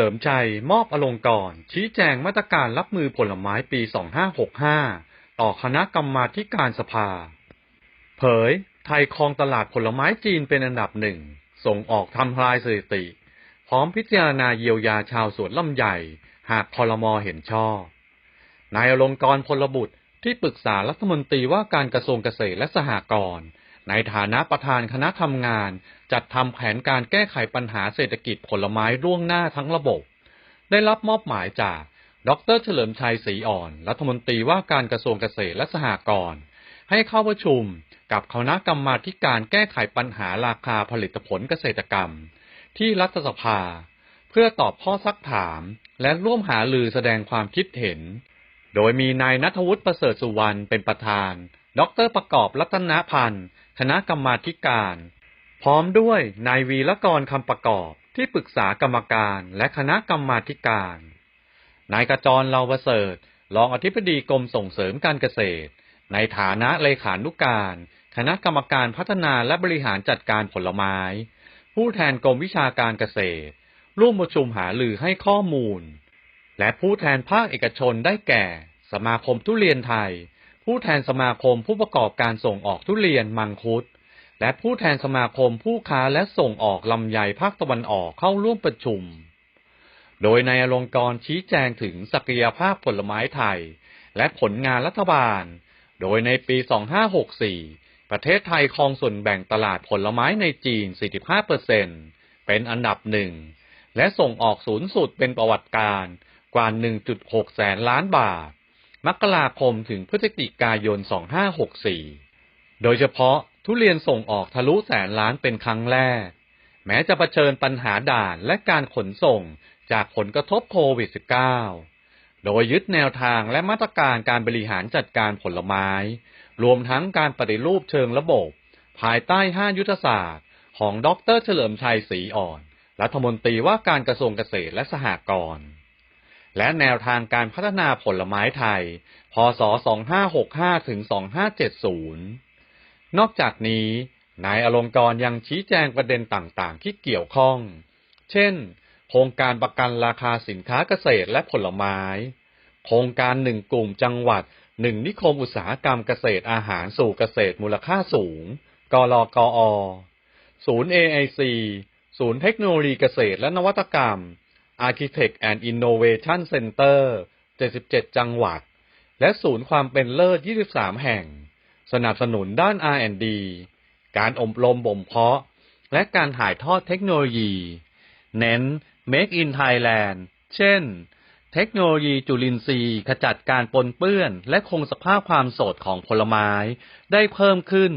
ลิมชัยมอบอลงกรณ์ชี้แจงมาตรการรับมือผลไม้ปี 2565 ต่อคณะกรรมาการสภา เผย ไทยครองตลาดผลไม้จีนเป็นอันดับหนึ่ง ส่งออกทำลายสถิติ พร้อมพิจารณาเยียวยาชาวสวนลำใหญ่ หากคอรมอเห็นชอบ นายอลงกรณ์พลบุตรที่ปรึกษารัฐมนตรีว่าการกระทรวงเกษตรและสหกรณ์ ในฐานะประธานคณะทำงาน จัดทำแผนการแก้ไขปัญหาเศรษฐกิจผลไม้ร่วงหน้าทั้งระบบ ได้รับมอบหมายจาก ดรเฉลิมชัยศรีอ่อน รัฐมนตรีว่าการกระทรวงเกษตรและสหกรณ์ให้เข้าประชุมกับคณะกรรมาการแก้ไขปัญหาราคาผลิตผลเกษตรกรรม ที่รัฐสภา เพื่อตอบข้อซักถาม และร่วมหาลือแสดงความคิดเห็น โดยมีนายนัทวุฒิประเสริฐสุวรรณเป็นประธาน ดรประกอบรัตนพันธ์ คณะกรรมาการ พร้อมด้วยนายวีละกรคำประกอบที่ปรึกษากรรมการและคณะกรรมาการ นายกระจรเลาประเสริฐรองอธิบดีกรมส่งเสริมการเกษตร ในฐานะเลขานุการ คณะกรรมการพัฒนาและบริหารจัดการผลไม้ ผู้แทนกรมวิชาการเกษตร ร่วมประชุมหาลือให้ข้อมูล และผู้แทนภาคเอกชนได้แก่ สมาคมทุเรียนไทย ผู้แทนสมาคมผู้ประกอบการส่งออกทุเรียนมังคุด และผู้แทนสมาคมผู้ค้าและส่งออกลำไยภาคตะวันออกเข้าร่วมประชุม โดยนายอลงกรชี้แจงถึงศักยภาพผลไม้ไทย และผลงานรัฐบาล โดยในปี 2564 ประเทศไทยครองส่วนแบ่งตลาดผลไม้ในจีน 45%เป็นอันดับหนึ่ง และส่งออกสูงสุดเป็นประวัติการกว่า 1.6 แสนล้านบาท มกราคมถึงพฤศจิกายน 2564 โดยเฉพาะทุเรียนส่งออกทะลุแสนล้านเป็นครั้งแรก แม้จะะเผชิญปัญหาด่านและการขนส่งจากผลกระทบโควิด -19 โดยยึดแนวทางและมาตรการการบริหารจัดการผลไม้ รวมทั้งการปฏิรูปเชิงระบบ ภายใต้ 5 ยุทธศาสตร์ ของดรเฉลิมชัยศรีอ่อน รัฐมนตรีว่าการกระทรวงเกษตรและสหกรณ์ และแนวทางการพัฒนาผลไม้ไทย พศ 2565 ถึง 2570 นอกจากนี้ นายอลงกรยังชี้แจงประเด็นต่างๆ ที่เกี่ยวข้อง เช่น โครงการประกันราคาสินค้าเกษตรและผลไม้ โครงการหนึ่งกลุ่มจังหวัดหนึ่งนิคมอุตสาหกรรมเกษตรอาหารสู่เกษตรมูลค่าสูงกลกอ ศูนย์ AIC ศูนย์เทคโนโลยีเกษตรและนวัตกรรม Architect and Innovation Center 77 จังหวัด และศูนย์ความเป็นเลิศ 23 แห่ง สนับสนุนด้าน R&D การอบรมบ่มเพาะ และการถ่ายทอดเทคโนโลยี เน้น Make in Thailand เช่น เทคโนโลยีจุลินทรีย์ขจัดการปนเปื้อน และคงสภาพความสดของผลไม้ได้เพิ่มขึ้น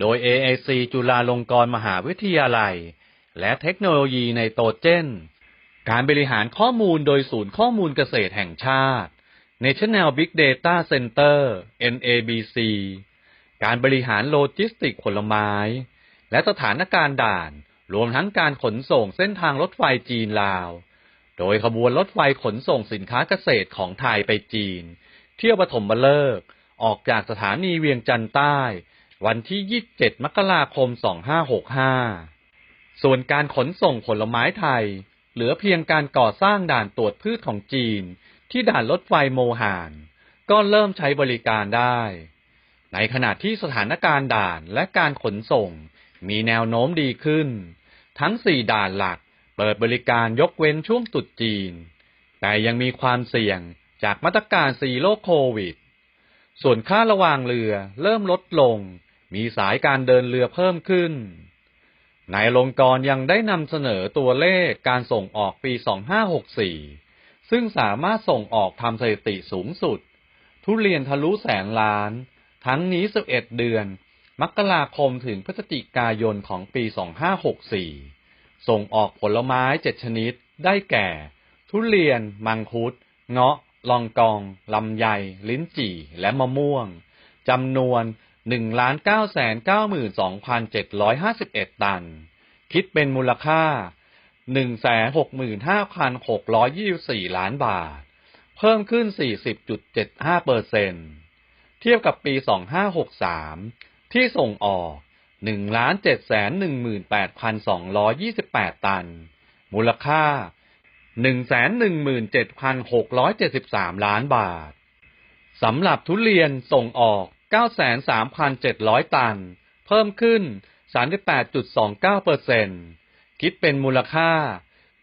โดย AIC จุฬาลงกรณ์มหาวิทยาลัย และเทคโนโลยีในโตเจน การบริหารข้อมูลโดยศูนย์ข้อมูลเกษตรแห่งชาติ National Big Data Center NABC การบริหารโลจิสติกผลไม้ และสถานการณ์ด่าน รวมทั้งการขนส่งเส้นทางรถไฟจีนลาว โดยขบวนรถไฟขนส่งสินค้าเกษตรของไทยไปจีน เที่ยวปฐมฤกษ์ออกจากสถานีเวียงจันทร์ใต้ วันที่ 27 มกราคม 2565 ส่วนการขนส่งผลไม้ไทย เหลือเพียงการก่อสร้างด่านตรวจพืชของจีน ที่ด่านรถไฟโมหาน ก็เริ่มใช้บริการได้ ในขณะที่สถานการณ์ด่านและการขนส่ง มีแนวโน้มดีขึ้น ทั้งสี่ด่านหลักเปิดบริการยกเว้นช่วงตุดจีน แต่ยังมีความเสี่ยงจากมาตรการสีโรคโควิด ส่วนค่าระวางเรือเริ่มลดลง มีสายการเดินเรือเพิ่มขึ้น นายลงกรยังได้นำเสนอตัวเลขการส่งออกปี 2564 ซึ่งสามารถส่งออกทำสถิติสูงสุด ทุเรียนทะลุแสนล้าน ทั้งนี้ 11 เดือน มกราคมถึงพฤศจิกายนของปี 2564 ส่งออกผลไม้7ชนิด ได้แก่ ทุเรียน มังคุด เงาะ ลองกอง ลำไย ลิ้นจี่ และมะม่วง จำนวน หนึ่งล้านเก้าแสนเก้าหมื่นสองพันเจ็ดร้อยห้าสิบเอ็ดตัน คิดเป็นมูลค่าหนึ่งแสนหกหมื่นห้าพันหกร้อยยี่สิบสี่ล้านบาท เพิ่มขึ้นสี่สิบจุดเจ็ดห้าเปอร์เซ็นเทียบกับปีสองห้าหกสามที่ส่งออกหนึ่งล้านเจ็ดแสนหนึ่งหมื่นแปดพันสองร้อยยี่สิบแปดตัน มูลค่า117,673ล้านบาท สำหรับทุเรียนส่งออก 93,700 ตัน เพิ่มขึ้น 38.29%คิดเป็นมูลค่า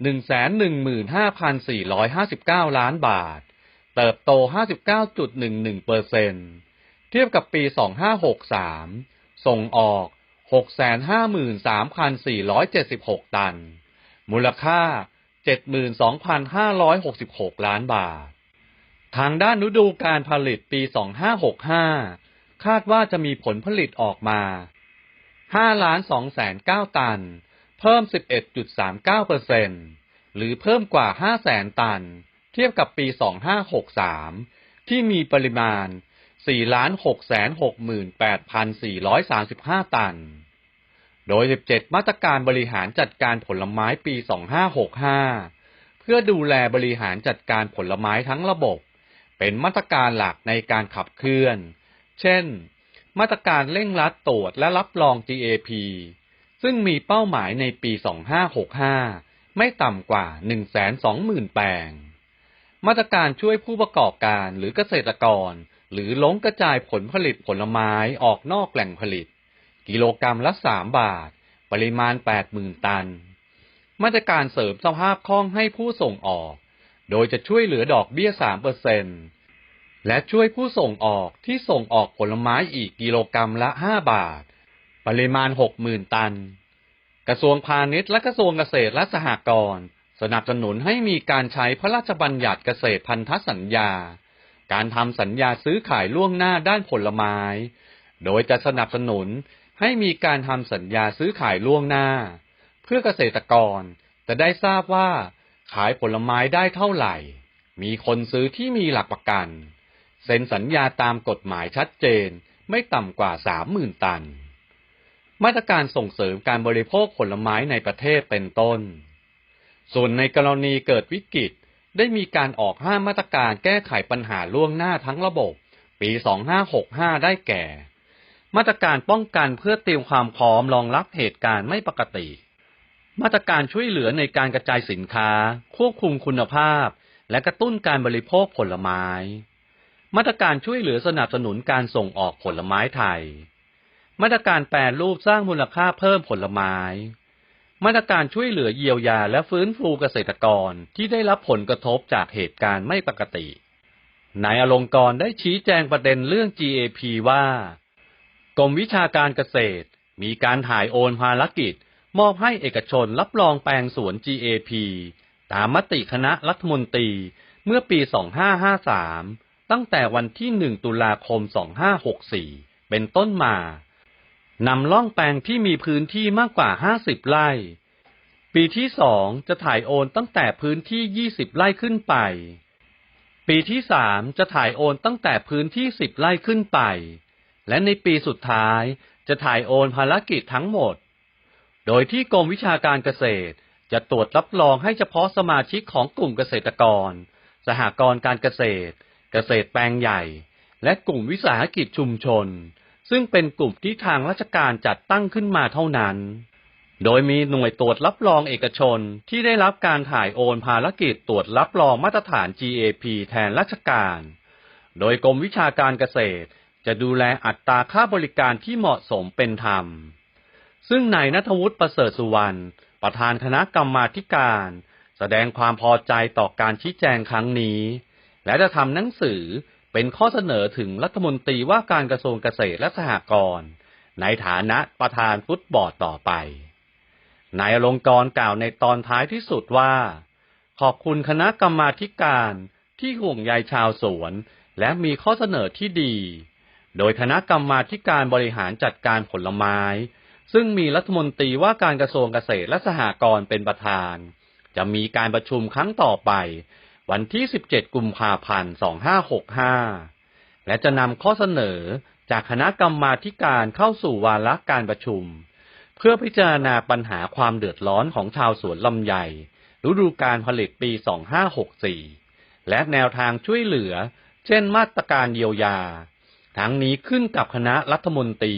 115,459 ล้านบาท เติบโต 59.11%เทียบกับปี 2563 ส่งออก 653,476 ตัน มูลค่า 72,566 ล้านบาท ทางด้านฤดูการผลิตปี 2565 คาดว่าจะมีผลผลิตออกมา 5 ล้าน2แสน9ตัน เพิ่ม 11.39%หรือเพิ่มกว่า 5 แสนตัน เทียบกับปี 2563 ที่มีปริมาณ 4 ล้าน6แสน68,435 ตัน โดย 17 มาตรการบริหารจัดการผลไม้ปี 2565 เพื่อดูแลบริหารจัดการผลไม้ทั้งระบบ เป็นมาตรการหลักในการขับเคลื่อน เช่น มาตรการเร่งรัดตรวจและรับรอง GAP ซึ่งมีเป้าหมายในปี 2565 ไม่ต่ำกว่า 120,000 แปลง มาตรการช่วยผู้ประกอบการหรือเกษตรกร หรือล้งกระจายผลผลิตผลไม้ออกนอกแหล่งผลิต กิโลกรรัมละ 3 บาท ปริมาณ 80,000 ตัน มาตรการเสริมสภาพคล่องให้ผู้ส่งออก โดยจะช่วยเหลือดอกเบี้ย 3% และช่วยผู้ส่งออกที่ส่งออกผลไม้อีกกิโลกรรัมละ 5 บาท ปริมาณ 60,000 ตัน กระทรวงพาณิชย์และกระทรวงเกษตรและสหกรณ์สนับสนุนให้มีการใช้พระราชบัญญัติเกษตรพันธสัญญา การทำสัญญาซื้อขายล่วงหน้าด้านผลไม้ โดยจะสนับสนุนให้มีการทำสัญญาซื้อขายล่วงหน้า เพื่อเกษตรกรจะได้ทราบว่าขายผลไม้ได้เท่าไหร่ มีคนซื้อที่มีหลักประกัน เซ็นสัญญาตามกฎหมายชัดเจนไม่ต่ำกว่า30,000ตัน มาตรการส่งเสริมการบริโภคผลไม้ในประเทศเป็นต้น ส่วนในกรณีเกิดวิกฤตได้มีการออกห้ามมาตรการแก้ไขปัญหาล่วงหน้าทั้งระบบ ปี 2565 ได้แก่ มาตรการป้องกันเพื่อเตรียมความพร้อมรองรับเหตุการณ์ไม่ปกติ มาตรการช่วยเหลือในการกระจายสินค้า ควบคุมคุณภาพ และกระตุ้นการบริโภคผลไม้ มาตรการช่วยเหลือสนับสนุนการส่งออกผลไม้ไทย มาตรการแปรรูปสร้างมูลค่าเพิ่มผลไม้ มาตรการช่วยเหลือเยียวยาและฟื้นฟูเกษตรกรที่ได้รับผลกระทบจากเหตุการณ์ไม่ปกติ นายอลงกรณ์ได้ชี้แจงประเด็นเรื่อง GAP ว่า กรมวิชาการเกษตร มีการถ่ายโอนภารกิจ มอบให้เอกชนรับรองแปลงสวน GAP ตามมติคณะรัฐมนตรีเมื่อปี 2553 ตั้งแต่วันที่ 1 ตุลาคม 2564 เป็นต้นมานำล่องแปลงที่มีพื้นที่มากกว่า 50 ไร่ ปีที่2จะถ่ายโอนตั้งแต่พื้นที่ 20 ไร่ขึ้นไป ปีที่3จะถ่ายโอนตั้งแต่พื้นที่ 10 ไร่ขึ้นไป และในปีสุดท้ายจะถ่ายโอนภารกิจทั้งหมด โดยที่กรมวิชาการเกษตรจะตรวจรับรองให้เฉพาะสมาชิกของกลุ่มเกษตรกร สหกรณ์การเกษตร เกษตรแปลงใหญ่ และกลุ่มวิสาหกิจชุมชน ซึ่งเป็นกลุ่มที่ทางราชการจัดตั้งขึ้นมาเท่านั้น โดยมีหน่วยตรวจรับรองเอกชนที่ได้รับการถ่ายโอนภารกิจตรวจรับรองมาตรฐาน GAP แทนราชการ โดยกรมวิชาการเกษตรจะดูแลอัตราค่าบริการที่เหมาะสมเป็นธรรม ซึ่งนายนัทวุฒิประเสริฐสุวรรณ ประธานคณะกรรมาธิการ แสดงความพอใจต่อการชี้แจงครั้งนี้ และจะทำหนังสือเป็นข้อเสนอถึงรัฐมนตรีว่าการกระทรวงเกษตรและสหกรณ์ในฐานะประธานฟุตบอร์ดต่อไป นายอลงกรกล่าวในตอนท้ายที่สุดว่า ขอบคุณคณะกรรมาการที่ห่วงใยชาวสวน และมีข้อเสนอที่ดี โดยคณะกรรมาการบริหารจัดการผลไม้ ซึ่งมีรัฐมนตรีว่าการกระทรวงเกษตรและสหกรณ์เป็นประธาน จะมีการประชุมครั้งต่อไป วันที่ 17 กุมภาพันธ์ 2565 และจะนำข้อเสนอจากคณะกรรมาธิการเข้าสู่วาระการประชุม เพื่อพิจารณาปัญหาความเดือดร้อนของชาวสวนลำไยฤดูการผลิตปี 2564 และแนวทางช่วยเหลือ เช่นมาตรการเยียวยา ทั้งนี้ขึ้นกับคณะรัฐมนตรี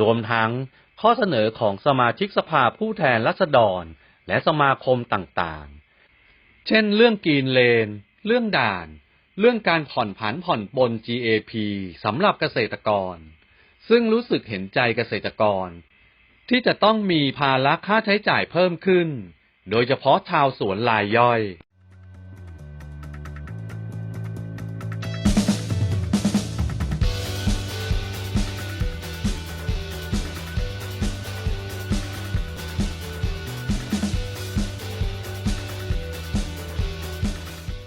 รวมทั้งข้อเสนอของสมาชิกสภาผู้แทนราษฎร และสมาคมต่างๆ เช่น เรื่องกีนเลน เรื่องด่าน เรื่องการผ่อนผันผ่อนปลน GAP สำหรับเกษตรกร ซึ่งรู้สึกเห็นใจเกษตรกร ที่จะต้องมีภาระค่าใช้จ่ายเพิ่มขึ้น โดยเฉพาะชาวสวนรายย่อย